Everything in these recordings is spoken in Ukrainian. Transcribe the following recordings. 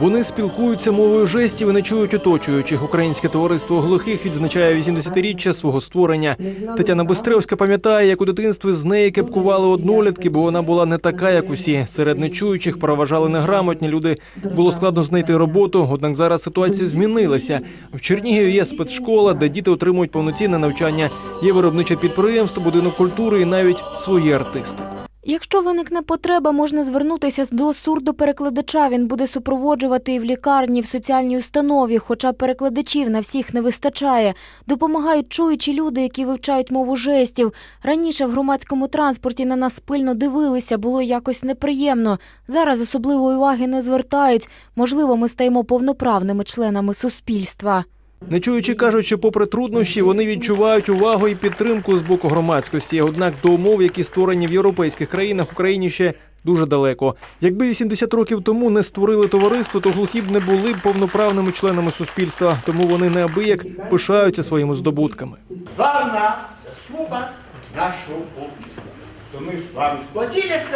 Вони спілкуються мовою жестів і не чують оточуючих. Українське товариство глухих відзначає 80-річчя свого створення. Тетяна Бистревська пам'ятає, як у дитинстві з неї кепкували однолітки, бо вона була не така, як усі. Серед нечуючих переважали неграмотні люди. Було складно знайти роботу. Однак зараз ситуація змінилася. В Чернігові є спецшкола, де діти отримують повноцінне навчання. Є виробниче підприємство, будинок культури і навіть свої артисти. Якщо виникне потреба, можна звернутися до сурдоперекладача. Він буде супроводжувати і в лікарні, і в соціальній установі, хоча перекладачів на всіх не вистачає. Допомагають чуючі люди, які вивчають мову жестів. Раніше в громадському транспорті на нас пильно дивилися, було якось неприємно. Зараз особливої уваги не звертають. Можливо, ми стаємо повноправними членами суспільства. Нечуючі кажуть, що попри труднощі вони відчувають увагу і підтримку з боку громадськості. Однак до умов, які створені в європейських країнах, Україні ще дуже далеко. Якби 80 років тому не створили товариство, то глухі б не були б повноправними членами суспільства. Тому вони неабияк пишаються своїми здобутками. Главная заслуга нашего общества, что мы с вами сплотились,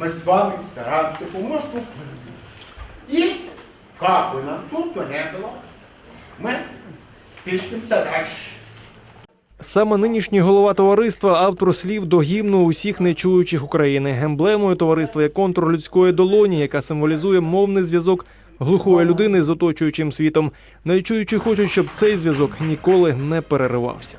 мы с вами стараемся помочь друг другу. И как бы нам трудно не было, мы слишкомся дальше. Саме нинішній голова товариства автор слів до гімну усіх нечуючих України. Емблемою товариства є контур людської долоні, яка символізує мовний зв'язок глухої людини з оточуючим світом. Нечуючі хочуть, щоб цей зв'язок ніколи не переривався.